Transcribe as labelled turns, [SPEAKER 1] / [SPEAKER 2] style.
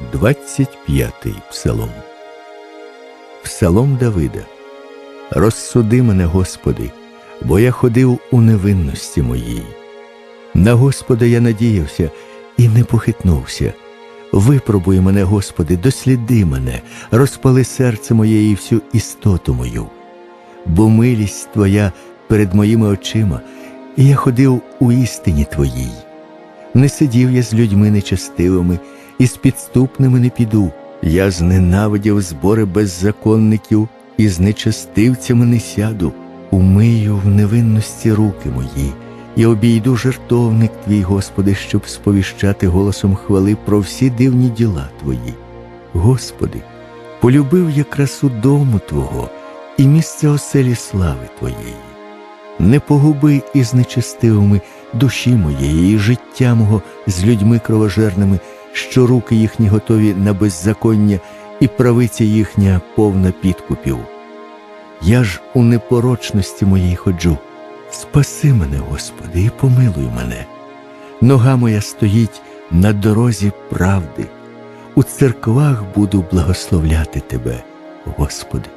[SPEAKER 1] 25-й псалом. Псалом Давида. Розсуди мене, Господи, бо я ходив у невинності моїй. На Господа я надіявся і не похитнувся. Випробуй мене, Господи, досліди мене, розпали серце моє і всю істоту мою. Бо милість Твоя перед моїми очима, і я ходив у істині Твоїй. Не сидів я з людьми нечестивими, і з підступними не піду. Я зненавидів збори беззаконників, і з нечестивцями не сяду. Умию в невинності руки мої, і обійду жертовник твій, Господи, щоб сповіщати голосом хвали про всі дивні діла Твої. Господи, полюбив я красу дому Твого і місце оселі слави Твоєї. Не погуби із нечестивими душі моєї і життя мого з людьми кровожерними, що руки їхні готові на беззаконня, і правиця їхня повна підкупів. Я ж у непорочності моїй ходжу. Спаси мене, Господи, і помилуй мене. Нога моя стоїть на дорозі правди. У церквах буду благословляти Тебе, Господи.